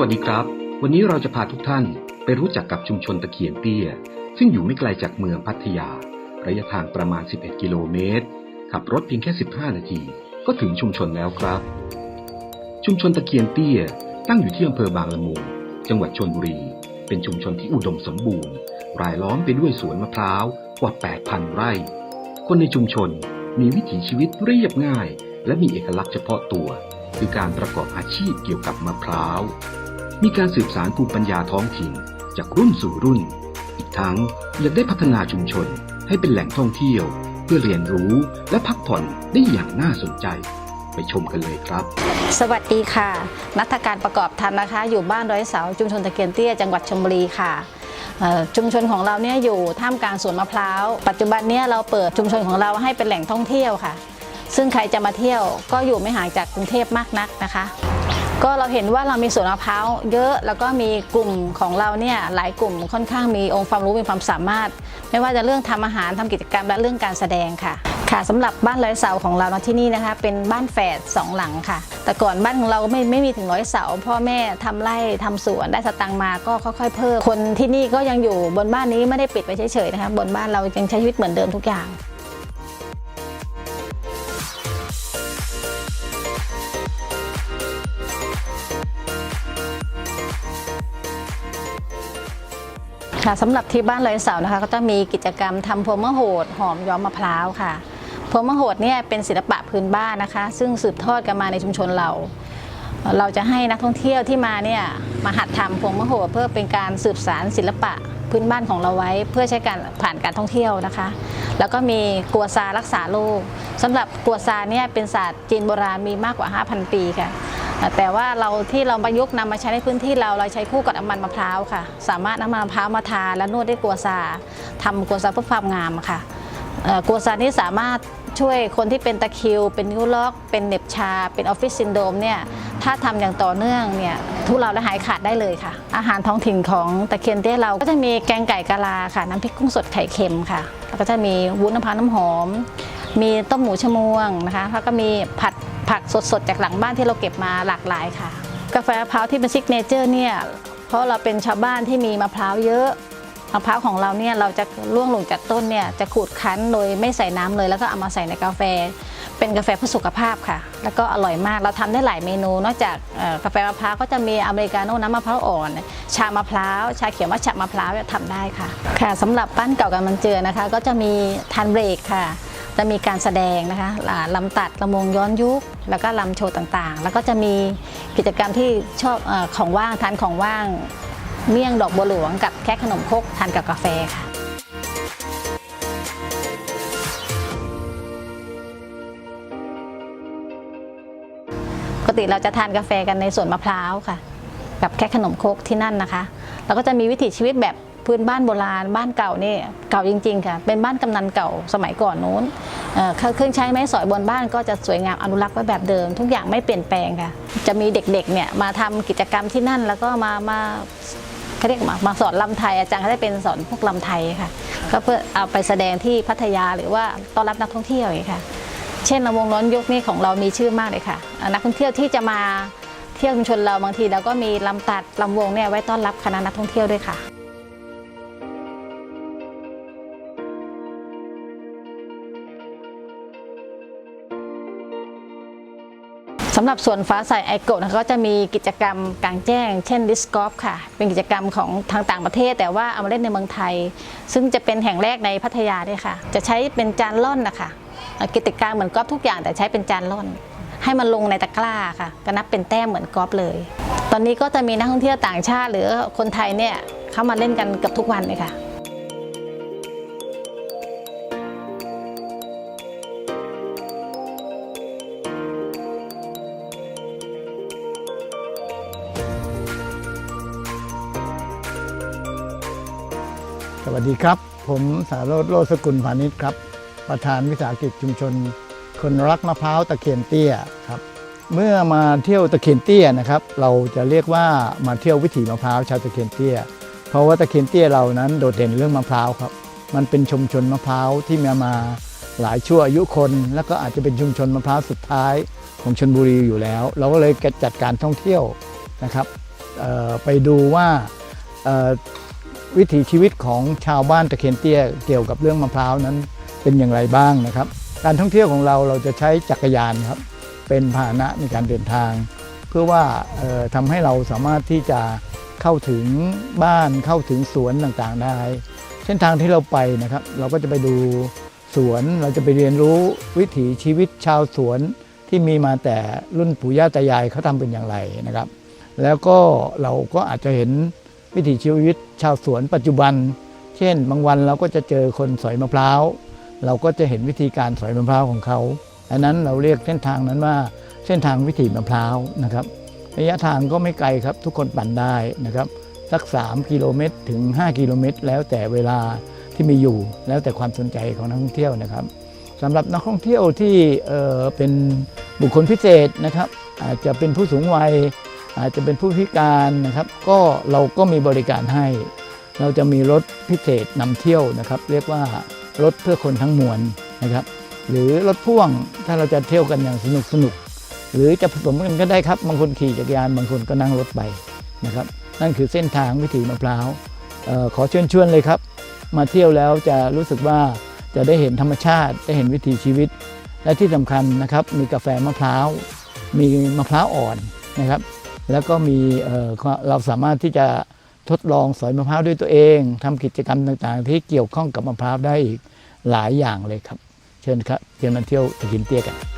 วัสดีครับ วันนี้เราจะพาทุกท่านไปรู้จักกับชุมชนตะเคียนเตี้ย ซึ่งอยู่ไม่ไกลจากเมืองพัทยา ระยะทางประมาณ 11 กิโลเมตร ขับรถเพียงแค่ 15 นาที ก็ถึงชุมชนแล้วครับ ชุมชนตะเคียนเตี้ย ตั้งอยู่ที่อำเภอบางละมุง จังหวัดชนบุรี เป็นชุมชนที่อุดมสมบูรณ์ รายล้อมไปด้วยสวนมะพร้าวกว่า 8,000 ไร่ คนในชุมชนมีวิถีชีวิตเรียบง่าย และมีเอกลักษณ์เฉพาะตัว คือการประกอบอาชีพเกี่ยวกับมะพร้าว มีการสืบสานภูมิปัญญาท้องถิ่น จากรุ่นสู่รุ่น อีกทั้งยังได้พัฒนาชุมชนให้เป็นแหล่งท่องเที่ยว เพื่อเรียนรู้และพักผ่อนได้อย่างน่าสนใจ ไปชมกันเลยครับ สวัสดีค่ะ นัฐการประกอบธรรมนะคะ อยู่บ้านร้อยเสาชุมชนตะเกียนเตี้ยจังหวัดชลบุรีค่ะชุมชนของเราเนี่ยอยู่ท่ามกลางสวนมะพร้าว ปัจจุบันเนี่ยเราเปิดชุมชนของเราให้เป็นแหล่งท่องเที่ยวค่ะ ซึ่งใครจะมาเที่ยวก็อยู่ไม่ห่างจากกรุงเทพมากนักนะคะ ก็เราเห็นว่าเรามีสวนมะพร้าวเยอะแล้วก็มีกลุ่มของเราเนี่ยหลายกลุ่มค่อนข้างมีองค์ความรู้มีความสามารถ ไม่ว่าจะเรื่องทำอาหารทำกิจกรรมและเรื่องการแสดงค่ะ ค่ะสำหรับบ้านร้อยเสาของเราที่นี่นะคะ เป็นบ้านแฝดสองหลังค่ะ แต่ก่อนบ้านของเราไม่ไม่มีถึงร้อยเสาพ่อแม่ทำไร่ทำสวนได้สตังมาก็ค่อยๆเพิ่มคนที่นี่ก็ยังอยู่บนบ้านนี้ไม่ได้ปิดไปเฉยๆนะคะบนบ้านเรายังใช้ชีวิตเหมือนเดิมทุกอย่าง ค่ะสำหรับที่บ้านลอยเสานะคะก็จะมีกิจกรรมทำพวงมะโหดหอมย้อมมะพร้าวค่ะพวงมะโหดเนี่ยเป็นศิลปะพื้นบ้านนะคะ ซึ่งสืบทอดกันมาในชุมชนเรา เราจะให้นักท่องเที่ยวที่มาเนี่ยมาหัดทำพวงมะโหดเพื่อเป็นการสืบสารศิลปะพื้นบ้านของเราไว้ เพื่อใช้การผ่านการท่องเที่ยวนะคะ แล้วก็มีกัวซารักษาโรคสำหรับกัวซาเนี่ยเป็นศาสตร์จีนโบราณมีมากกว่า 5,000 ปีค่ะ แต่ว่าเราที่เราประยุกต์นำมาใช้ในพื้นที่เราเราใช้คู่กับน้ำมันมะพร้าวค่ะ สามารถน้ำมันมะพร้าวมาทาและนวดด้วยกัวซาทำกัวซาเพื่อความงามค่ะกัวซานี้สามารถช่วยคนที่เป็นตะคิว เป็นนิ้วล็อก เป็นเน็บชา เป็นออฟฟิศซินโดมเนี่ยถ้าทำอย่างต่อเนื่องเนี่ยทุเราและหายขาดได้เลยค่ะ อาหารท้องถิ่นของตะเคียนเต้เราก็จะมีแกงไก่กะลาค่ะ น้ำพริกกุ้งสดไข่เค็มค่ะ แล้วก็จะมีวุ้นน้ำพร้าวน้ำหอม มีต้มหมูชะมวงนะคะแล้วก็มีผัด ผักสดๆ จากหลังบ้านที่เราเก็บมาหลากหลายค่ะ กาแฟมะพร้าวที่เป็นซิกเนเจอร์เนี่ยเพราะเราเป็นชาวบ้านที่มีมะพร้าวเยอะมะพร้าวของเราเนี่ยเราจะร่วงหลงจากต้นเนี่ยจะขูดคั้นโดยไม่ใส่น้ำเลย แล้วก็เอามาใส่ในกาแฟ เป็นกาแฟเพื่อสุขภาพค่ะ แล้วก็อร่อยมากเราทำได้หลายเมนู นอกจากกาแฟมะพร้าวก็จะมีอเมริกาโน่น้ำมะพร้าวอ่อน ชามะพร้าวชาเขียวมัทฉะมะพร้าวเนี่ยทำได้ค่ะ ค่ะสำหรับปั้นเก่ากันมันเจือนะคะ ก็จะมีทันเบรกค่ะ จะมีการแสดงนะคะลำตัดลำวงย้อนยุค แล้วก็ลำโชว์ต่างๆ แล้วก็จะมีกิจกรรมที่ชอบอของว่างทานของว่างเมี่ยงดอกบัวหลวงกับแค่ขนมคกทานกับกาแฟค่ะปกติเราจะทานกาแฟกันในสวนมะพร้าวค่ะ กับแค่ขนมคกที่นั่นนะคะ แล้วก็จะมีวิถีชีวิตแบบ พื้นบ้านโบราณบ้านเก่านี่เก่าจริงๆค่ะเป็นบ้านกำนันเก่าสมัยก่อนนู้นเครื่องใช้ไม้สอยบนบ้านก็จะสวยงามอนุรักษ์ไว้แบบเดิม ทุกอย่างไม่เปลี่ยนแปลงค่ะจะมีเด็กๆเนี่ยมาทำกิจกรรมที่นั่นแล้วก็มามาเขาเรียกมามาสอนลำไทยอาจารย์เขาได้เป็นสอนพวกลำไทยค่ะก็เพื่อเอาไปแสดงที่พัทยาหรือว่าต้อนรับนักท่องเที่ยวอย่างนี้ค่ะ เช่นลำวงร้อนยุคนี่ของเรามีชื่อมากเลยค่ะ นักท่องเที่ยวที่จะมาเที่ยวชุมชนเราบางทีเราก็มีลำตัดลำวงเนี่ยไว้ต้อนรับคณะนักท่องเที่ยวด้วยค่ะ สำหรับส่วนฟ้าใสไอโกะนะคะก็จะมีกิจกรรมกลางแจ้ง เช่นดิสกอฟค่ะ เป็นกิจกรรมของทางต่างประเทศ แต่ว่าเอามาเล่นในเมืองไทย ซึ่งจะเป็นแห่งแรกในพัทยาด้วยค่ะ จะใช้เป็นจานล่อนนะคะกิจกรรมเหมือนกอล์ฟทุกอย่างแต่ใช้เป็นจานล่อน ให้มันลงในตะกร้าค่ะ ก็นับเป็นแต้มเหมือนกอล์ฟเลย ตอนนี้ก็จะมีนักท่องเที่ยวต่างชาติ หรือคนไทยเนี่ยเข้ามาเล่นกันกือบทุกวันเลยค่ะ วัสดีครับ ผมสารโรโลสกุลพาณิชย์ครับ ประธานวิสาหกิจชุมชน คนรักมะพร้าวตะเคียนเตี้ยครับเมื่อมาเที่ยวตะเคียนเตี้ยนะครับ เราจะเรียกว่ามาเที่ยววิถีมะพร้าวชาวตะเคียนเตี้ย เพราะว่าตะเคียนเตี้ยเรานั้นโดดเด่นเรื่องมะพร้าวครับ มันเป็นชุมชนมะพร้าวที่มีมาหลายชั่วอายุคน แล้วก็อาจจะเป็นชุมชนมะพร้าวสุดท้ายของชนบุรีอยู่แล้ว เราก็เลยจัดการท่องเที่ยวนะครับไปดูว่า วิถีชีวิตของชาวบ้านตะเคียนเตี้ยเกี่ยวกับเรื่องมะพร้าวนั้นเป็นอย่างไรบ้างนะครับ การท่องเที่ยวของเราเราจะใช้จักรยานครับเป็นพาหนะในการเดินทาง เพื่อว่าออทำให้เราสามารถที่จะเข้าถึงบ้านเข้าถึงสวนต่างๆได้ เส้นทางที่เราไปนะครับ เราก็จะไปดูสวนเราจะไปเรียนรู้วิถีชีวิตชาวสวนที่มีมาแต่รุ่นปู่ย่าตายายเขาทำเป็นอย่างไรนะครับ แล้วก็เราก็อาจจะเห็น วิถีชีวิตชาวสวนปัจจุบัน เช่น บางวันเราก็จะเจอคนสอยมะพร้าว เราก็จะเห็นวิธีการสอยมะพร้าวของเขาอันนั้นเราเรียกเส้นทางนั้นว่าเส้นทางวิถีมะพร้าวนะครับ ระยะทางก็ไม่ไกลครับ ทุกคนปั่นได้นะครับสัก 3 กิโลเมตรถึง 5 กิโลเมตร แล้วแต่เวลาที่มีอยู่ แล้วแต่ความสนใจของนักท่องเที่ยวนะครับสำหรับนักท่องเที่ยวที่เเป็นบุคคลพิเศษนะครับ อาจจะเป็นผู้สูงวัย อาจจะเป็นผู้พิการนะครับ ก็เราก็มีบริการให้ เราจะมีรถพิเศษนำเที่ยวนะครับ เรียกว่ารถเพื่อคนทั้งมวลนะครับ หรือรถพ่วงถ้าเราจะเที่ยวกันอย่างสนุกสนุกหรือจะผสมกันก็ได้ครับ บางคนขี่จักรยานบางคนก็นั่งรถไปนะครับ นั่นคือเส้นทางวิถีมะพร้าวออขอเชิญชวนเลยครับ มาเที่ยวแล้วจะรู้สึกว่าจะได้เห็นธรรมชาติ ได้เห็นวิถีชีวิต และที่สำคัญนะครับ มีกาแฟมะพร้าว มีมะพร้าวอ่อนนะครับ แล้วก็มีเออเราสามารถที่จะทดลองสอยมะพร้าวด้วยตัวเองทำกิจกรรมต่างๆ ที่เกี่ยวข้องกับมะพร้าวได้อีกหลายอย่างเลยครับ เชิญครับเชิญมาเที่ยวตะกินเตี้ยกัน